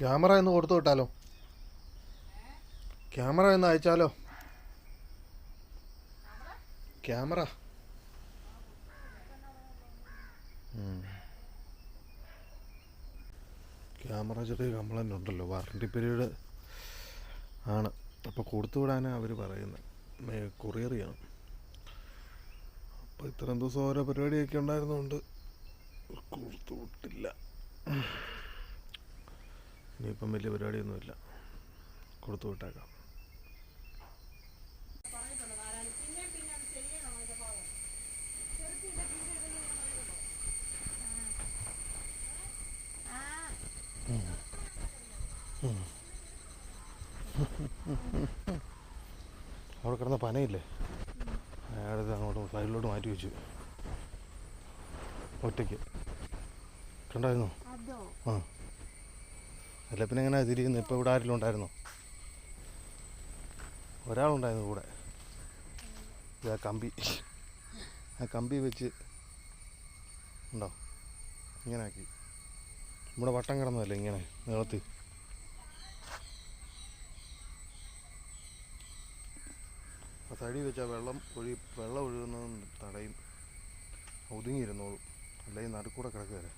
Camera ഒന്ന് കൊടുത്തു വിട്ടാലോ? ക്യാമറ ഒന്ന് അയച്ചാലോ? ക്യാമറ. ക്യാമറ ചെറിയ കംപ്ലൈന്റ് ഉണ്ടല്ലോ. വാറണ്ടി പീരീഡ് ആണ്. അപ്പോൾ കൊടുത്തു വിടാനാണ് അവർ പറയുന്നത് കൊറിയർ അപ്പോൾ ഇത്രയും ദിവസം ഓരോ പരിപാടിയൊക്കെ ഉണ്ടായിരുന്നതുകൊണ്ട് കൊടുത്തു വിട്ടില്ല. ഇനിയിപ്പം വലിയ പരിപാടിയൊന്നുമില്ല. കൊടുത്തു വിട്ടേക്കാം. അവിടെ കിടന്ന പനയില്ലേ? അയാളത് അങ്ങോട്ട് സൈഡിലോട്ട് മാറ്റി വെച്ചു. ഒറ്റയ്ക്ക്. കണ്ടായിരുന്നു? ആ. അല്ല പിന്നെ എങ്ങനെ തിരിയുന്നു ഇപ്പോൾ ഇവിടെ ആരെങ്കിലും ഉണ്ടായിരുന്നോ? ഒരാളുണ്ടായിരുന്നു കൂടെ. ആ കമ്പി. ആ കമ്പി വെച്ച് ഉണ്ടോ? ഇങ്ങനെ ആക്കി. നമ്മുടെ വട്ടം കിടന്നതല്ലേ ഇങ്ങനെ നീളത്തിൽ? ആ തടി വെച്ചാൽ വെള്ളം ഒഴി വെള്ളം ഒഴുകുന്നതും തടയും ഒതുങ്ങിയിരുന്നോളും. അല്ലെങ്കിൽ നടുക്കൂടെ കിടക്കുകയല്ലേ?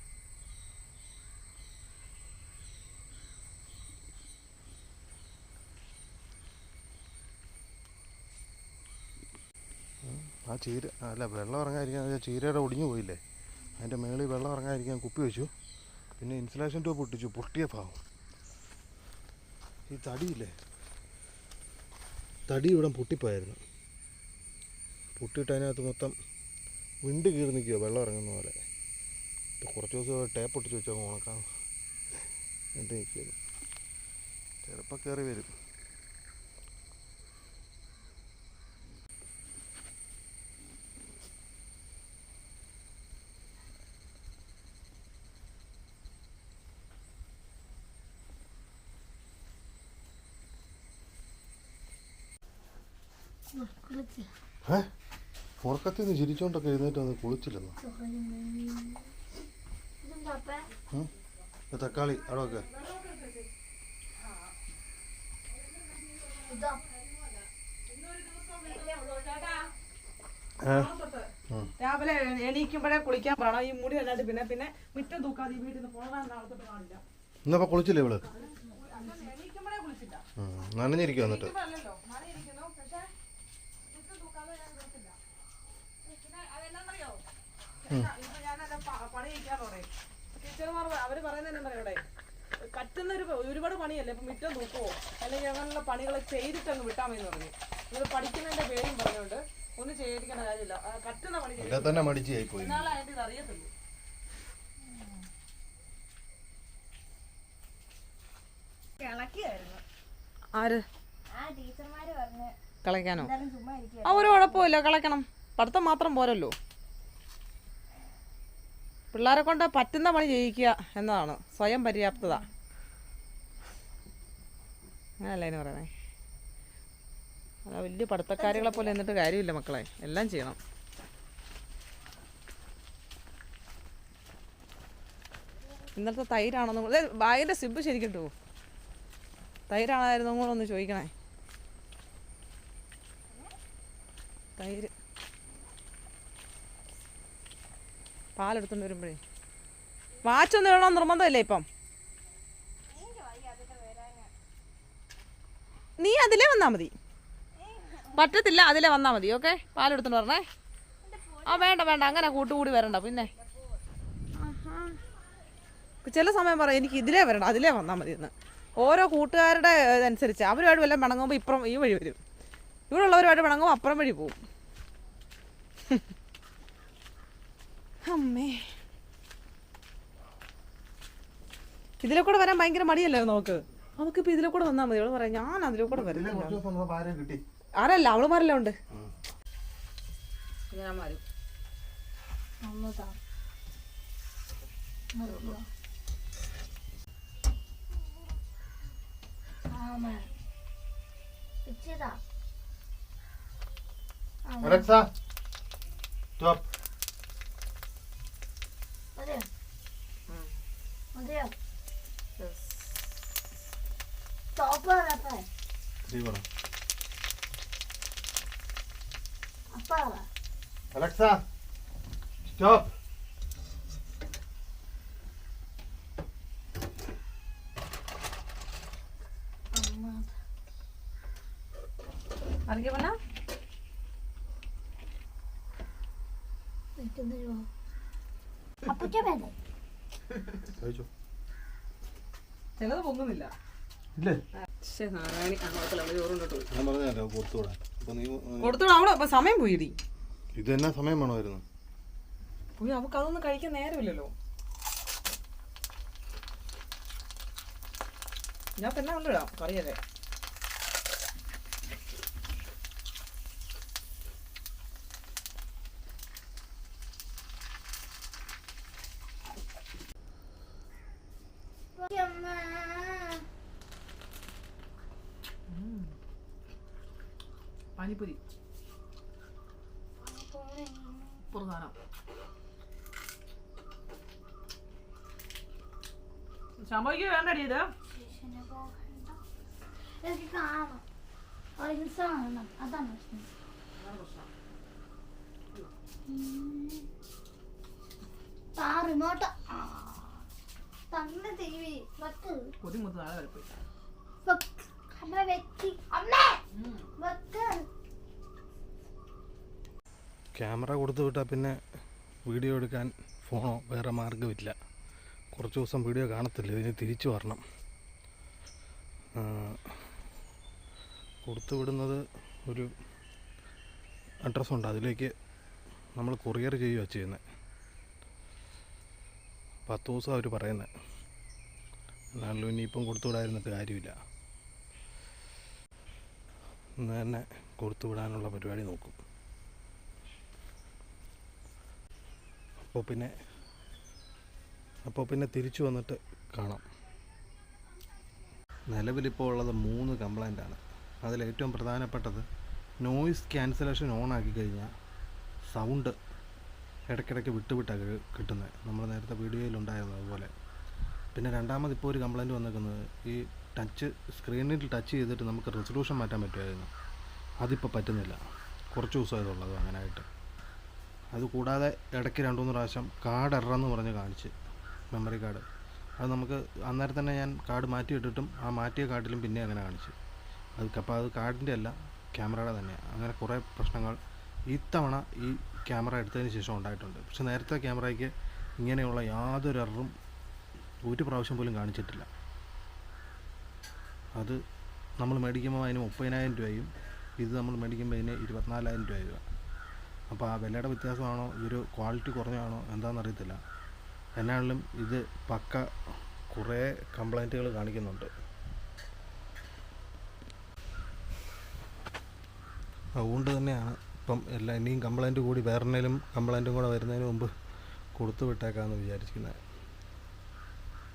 ആ ചീര അല്ല വെള്ളം ഇറങ്ങാതിരിക്കാൻ ചീരയുടെ ഒടിഞ്ഞു പോയില്ലേ? അതിന്റെ മേളിൽ വെള്ളം ഇറങ്ങാതിരിക്കാൻ കുപ്പി വെച്ചു. പിന്നെ ഇൻസുലേഷൻ ട്യൂബ് പൊട്ടിച്ചു പൊട്ടിയ ഭാഗം. ഈ തടിയില്ലേ? തടി ഇവിടെ പൊട്ടിപ്പോയായിരുന്നു. പൊട്ടിയിട്ട് അതിനകത്ത് മൊത്തം വിണ്ട് കീറി നിൽക്കുക വെള്ളം ഇറങ്ങുന്ന പോലെ. കുറച്ച് ദിവസം ടേപ്പ് ഒട്ടിച്ച് വെച്ചാൽ ഉണക്കാം എന്നിട്ട് നിൽക്കുന്നു ചിലപ്പോൾ കയറി വരും. ഏ ഉറക്കത്തിൽ നിന്ന് ചിരിച്ചോണ്ടൊക്കെ എഴുന്നേറ്റ് വന്ന് കുളിച്ചില്ലെന്നോ? തക്കാളി അവിടെ വെക്ക്. രാവിലെ എണീക്കുമ്പോഴേ കുളിക്കാൻ പാടാം. ഈ മുടി അല്ലാണ്ട് പിന്നെ പിന്നെ മുറ്റം തൂക്കാതെ വീട്ടിൽ നിന്ന് പോകാൻ നാളത്തോട്ട് ഇന്നപ്പോൾ കുളിച്ചില്ലേ ഇവൾ? നനഞ്ഞിരിക്കും എന്നിട്ട് അല്ലല്ലോ മഴ ഇരിക്കുന്നു പക്ഷെ മുറ്റം തൂക്കാതെ ഞാൻ നിർത്തില്ല പിന്നെ അതെന്നാന്നറിയോ ഇപ്പൊ ഞാനല്ല പണി കഴിക്കാന്ന് പറയും ടീച്ചർമാർ അവർ പറ്റുന്ന ഒരു ഒരുപാട് പണിയല്ലേ? ഇപ്പൊ മിറ്റം തൂക്കുവോ? അല്ലെങ്കിൽ അങ്ങനെയുള്ള പണികൾ ചെയ്തിട്ടങ്ങ് വിട്ടാൽ മതി പറഞ്ഞു. നിങ്ങൾ പഠിക്കുന്നതിന്റെ പേരും പറഞ്ഞുകൊണ്ട് ഒന്നും ചെയ്തിരിക്കേണ്ട കാര്യമില്ല. ആ, പറ്റുന്ന പണി തന്നെ മടിച്ചു പോയി എന്നാലേ അതിന്റെ ഇത് അറിയത്തുള്ളൂ. ആര്? ആ ടീച്ചർമാര് പറഞ്ഞു കളയ്ക്കാനോ? ആ ഒരു കുഴപ്പമില്ല കളയ്ക്കണം. പഠിത്തം മാത്രം പോരല്ലോ. പിള്ളേരെ കൊണ്ട് പറ്റുന്ന പണി ചെയ്യിക്കുക എന്നതാണ്. സ്വയം പര്യാപ്തത. അങ്ങനല്ലേ പറയണേ അല്ല വലിയ പഠിത്തക്കാരികളെ പോലെ എന്നിട്ട് കാര്യമില്ല മക്കളെ. എല്ലാം ചെയ്യണം. ഇന്നത്തെ തൈരാണെന്നും ബാഗിന്റെ സിബ് ശരിക്കും ഇട്ടു. തൈരാണായിരുന്നു കൂടെ ഒന്ന് ചോദിക്കണേ. തൈര് പാലെടുത്തോണ്ട് വരുമ്പോഴേ. വാച്ചൊന്നും വേണോ നിർബന്ധമില്ലേ ഇപ്പം? നീ അതിലേ വന്നാ മതി. പറ്റത്തില്ല അതിലേ വന്നാ മതി ഓക്കെ? പാലെടുത്തോണ്ട് വരണേ. ആ വേണ്ട വേണ്ട അങ്ങനെ കൂട്ടുകൂടി വരണ്ട പിന്നെ. ചില സമയം പറയും എനിക്ക് ഇതിലേ വരണം അതിലേ വന്നാൽ മതി എന്ന്. ഓരോ കൂട്ടുകാരുടെ അനുസരിച്ച് അവരുമായിട്ട് വല്ലതും പിണങ്ങുമ്പോൾ ഇപ്പുറം ഈ വഴി വരും. ഇവിടെ ഉള്ളവരുമായിട്ട് പിണങ്ങുമ്പോൾ അപ്പുറം വഴി പോവും. അമ്മേ. ഇതിലെ കൂടെ വരാൻ ഭയങ്കര മടിയല്ലേ നോക്ക് അവക്കിപ്പോ ഇതിലെ കൂടെ വന്നാൽ മതി. അവൾ പറയാം ഞാൻ അതിലെ കൂടെ വരുന്നില്ല കുറച്ച് ദിവസം വന്നപ്പോൾ ആരെയും കിട്ടി ആരല്ല അവളുമാരെല്ലാം ഉണ്ട് ഞാൻ മാറും ഒന്നതാ ആമ പിച്ചതാ അലക്സ സ്റ്റോപ്പ് മതിയോ മതിയോ സ്റ്റോപ്പ് പറയപ്പേ ടീ പറ അപ്പ അലക്സ സ്റ്റോപ്പ് അമ്മ അറിയിക്കാൻ പറഞ്ഞ നിൽക്കുന്നോ അപ്പച്ച വേണ്ടേ കഴിച്ചോ? ചിലത് പൊങ്ങുന്നില്ല ഇല്ലേ ഞാൻ പറഞ്ഞല്ലോ കൊടുത്തുവിടാൻ. അപ്പൊ നീ കൊടുത്തോളൂ അവിടെ ഇപ്പൊ സമയം പോയിടി ഇത് എന്നാ സമയം വേണമായിരുന്നു? പോയി അവക്ക് അതൊന്നും കഴിക്കാൻ നേരമില്ലല്ലോ. ഞാൻ പിന്നെ കൊണ്ടിടാം കറിയല്ലേ അമ്മ പാനിപ്പൂരി പ്രധാനം. സംഭവിക്കുക വേണ്ടടി ഇത്. അതാണ് പ്രശ്നം റിമോട്ട് തന്നെ വെക്ക് കൊതി മുത്ത് നാളെ വരെ പോയി. അമ്മ വെക്ക് അമ്മേ! വെക്ക്. ക്യാമറ കൊടുത്തു വിട്ടാൽ പിന്നെ വീഡിയോ എടുക്കാൻ ഫോണോ വേറെ മാർഗമില്ല. കുറച്ച് ദിവസം വീഡിയോ കാണത്തില്ല ഇതിന് തിരിച്ചു വരണം. കൊടുത്തു വിടുന്നത് ഒരു അഡ്രസ്സുണ്ട് അതിലേക്ക് നമ്മൾ കൊറിയർ ചെയ്യുക ചെയ്യുന്നത് പത്ത് ദിവസം അവർ പറയുന്നത് എന്നാലും ഇനിയിപ്പം കൊടുത്തു വിടാതിരുന്നിട്ട് കാര്യമില്ല. ഇന്ന് തന്നെ കൊടുത്തു വിടാനുള്ള പരിപാടി നോക്കും. അപ്പോൾ പിന്നെ അപ്പോൾ പിന്നെ തിരിച്ചു വന്നിട്ട് കാണാം. നിലവിലിപ്പോൾ ഉള്ളത് മൂന്ന് കംപ്ലൈന്റ് ആണ്. അതിൽ ഏറ്റവും പ്രധാനപ്പെട്ടത് നോയിസ് ക്യാൻസലേഷൻ ഓൺ ആക്കി കഴിഞ്ഞാൽ സൗണ്ട് ഇടയ്ക്കിടയ്ക്ക് വിട്ടുവിട്ടാണ് കിട്ടുന്നത് നമ്മൾ നേരത്തെ വീഡിയോയിലുണ്ടായിരുന്നു അതുപോലെ. പിന്നെ രണ്ടാമത് ഇപ്പോൾ ഒരു കംപ്ലൈന്റ് വന്നിരിക്കുന്നത് ഈ ടച്ച് സ്ക്രീനിൽ ടച്ച് ചെയ്തിട്ട് നമുക്ക് റെസൊല്യൂഷൻ മാറ്റാൻ പറ്റുമായിരുന്നു. അതിപ്പോൾ പറ്റുന്നില്ല. കുറച്ച് ദിവസമായതുള്ളത് അങ്ങനെയായിട്ട് അത് കൂടാതെ ഇടയ്ക്ക് രണ്ട് മൂന്ന് പ്രാവശ്യം കാർഡ് എറർ എന്ന് പറഞ്ഞ് കാണിച്ച് മെമ്മറി കാർഡ് അത് നമുക്ക് അന്നേരം തന്നെ ഞാൻ കാർഡ് മാറ്റി ഇട്ടിട്ടും ആ മാറ്റിയ കാർഡിലും പിന്നെ അങ്ങനെ കാണിച്ചു. അത് അപ്പോൾ അത് കാർഡിന്റെ അല്ല ക്യാമറയുടെ തന്നെയാണ് അങ്ങനെ കുറേ പ്രശ്നങ്ങൾ ഇത്തവണ ഈ ക്യാമറ എടുത്തതിന് ശേഷം ഉണ്ടായിട്ടുണ്ട്. പക്ഷെ നേരത്തെ ക്യാമറയ്ക്ക് ഇങ്ങനെയുള്ള യാതൊരു എററും ഒരു പ്രാവശ്യം പോലും കാണിച്ചിട്ടില്ല. അത് നമ്മൾ മേടിക്കുമ്പോൾ അതിന് മുപ്പതിനായിരം രൂപയും ഇത് നമ്മൾ മേടിക്കുമ്പോൾ അതിന് ഇരുപത്തിനാലായിരം രൂപ അപ്പോൾ ആ വിലയുടെ വ്യത്യാസമാണോ? ഇതൊരു ക്വാളിറ്റി കുറഞ്ഞാണോ എന്താണെന്ന് അറിയത്തില്ല. എന്നാണെങ്കിലും ഇത് പക്ക കുറേ കംപ്ലൈന്റുകൾ കാണിക്കുന്നുണ്ട്. അതുകൊണ്ട് തന്നെയാണ് ഇപ്പം എല്ലാ ഇനിയും കംപ്ലൈന്റ് കൂടി വേറെ എന്തെങ്കിലും കംപ്ലൈന്റും കൂടെ വരുന്നതിന് മുമ്പ് കൊടുത്തു വിട്ടേക്കാമെന്ന് വിചാരിക്കുന്നത്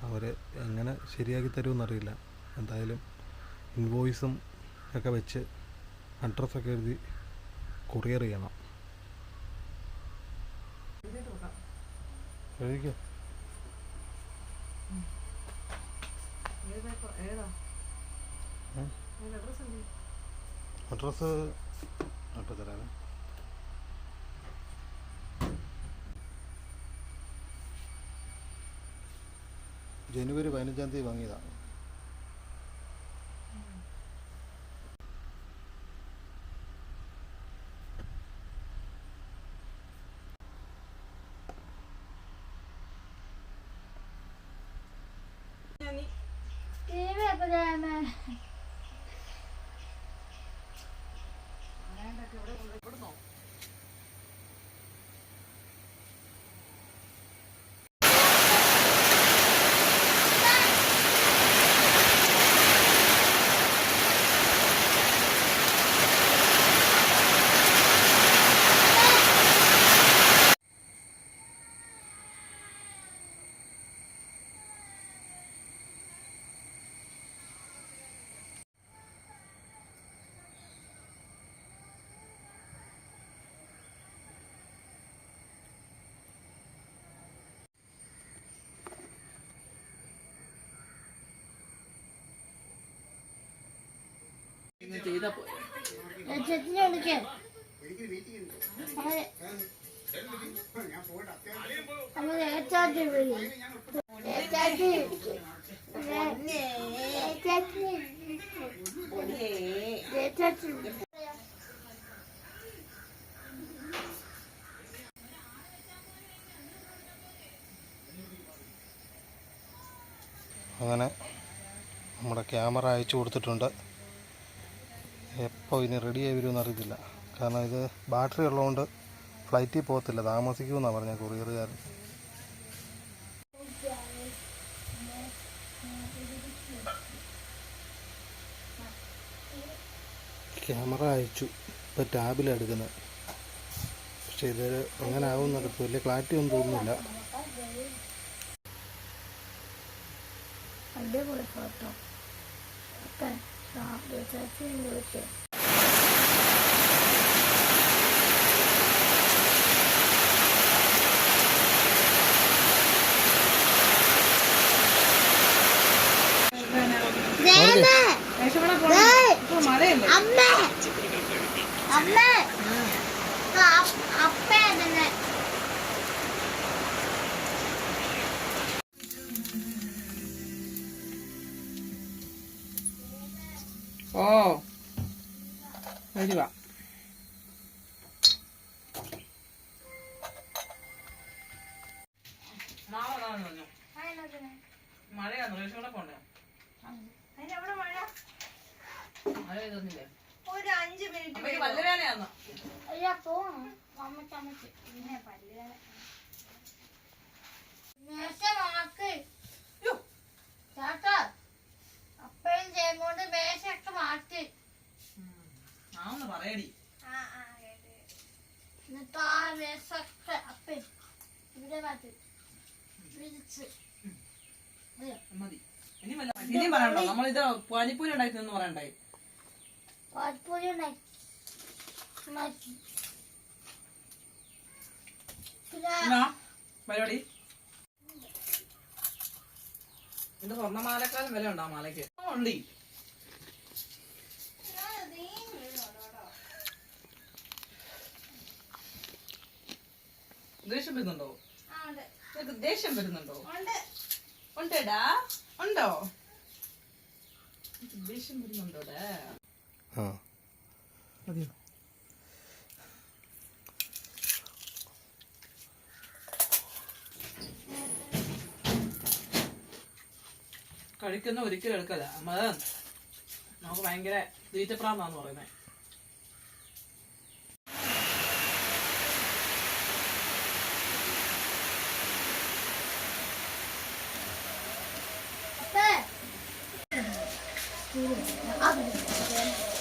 അവർ എങ്ങനെ ശരിയാക്കി തരുമെന്നറിയില്ല എന്തായാലും ഇൻവോയ്സും ഒക്കെ വെച്ച് അഡ്രസ്സൊക്കെ എഴുതി കൊറിയർ ചെയ്യണം. എന്ത് അഡ്രസ്സ് അപ്പോൾ തരാമേ ജനുവരി പതിനഞ്ചാം തീയതി വാങ്ങിയതാണ് അങ്ങനെ നമ്മുടെ ക്യാമറ അയച്ചു കൊടുത്തിട്ടുണ്ട്. എപ്പോൾ ഇനി റെഡി ആയി വരുമെന്ന് അറിയത്തില്ല. കാരണം ഇത് ബാറ്ററി ഉള്ളതുകൊണ്ട് ഫ്ലൈറ്റിൽ പോകത്തില്ല. താമസിക്കുമെന്നാണ് പറഞ്ഞ കൊറിയറുകാരൻ ക്യാമറ അയച്ചു. ഇപ്പോൾ ടാബിലാണ് എടുക്കുന്നത്. പക്ഷേ ഇത് അങ്ങനെ ആവും എന്നൊക്കെ വലിയ ക്ലാരിറ്റി ഒന്നും തോന്നുന്നില്ല. അടിപൊളി ഫോട്ടോ രക്ഷപ്പെടാൻ പോണം ഇപ്പൊ മഴയല്ലേ? അമ്മ. അമ്മ. പറഞ്ഞു മഴയാന്ന് രക്ഷപ്പെടാൻ പോണ്ടേ അതിനെവിടെ മഴ മഴ ഇതൊന്നുമില്ലേ ഒരു അഞ്ച് മിനിറ്റ് അമ്മയ്ക്ക് പല്ലുവേദനയാന്ന്. അയ്യാ പോണം അമ്മയ്ക്ക് അമ്മയ്ക്ക് പിന്നെ. ചേട്ടാ അപ്പഴും ചെയ്യുമ്പോണ്ട് മേശയൊക്കെ മാറ്റി. ആന്ന് പറയടി. എന്നിട്ട് ആ മേശൊക്കെ അപ്പൻ ഇവിടെ മാറ്റി. വിരിച്ച്. മതി. ഇനി വല്ല ഇനിയും പറയണ്ടോ. നമ്മളിത് പാനിപ്പൂരി ഉണ്ടാക്കി എന്ന് പറയണ്ടായി പരിപാടി? ഇത് സ്വർണമാലക്കാലം വില ഉണ്ടോ മാലയ്ക്ക്? ഉണ്ട്. ദേഷ്യം വരുന്നുണ്ടോ? ദേഷ്യം വരുന്നുണ്ടോ? ഉണ്ടേടാ? ഉണ്ടോ? നിനക്ക് ദേഷ്യം വരുന്നുണ്ടോടാ ആ. മതിയോ? കഴിക്കുന്ന ഒരിക്കലും എടുക്കല്ല. അമ്മ നമുക്ക് ഭയങ്കര തീറ്റപ്രാന്താന്ന് പറയുന്നത് അപ്പേ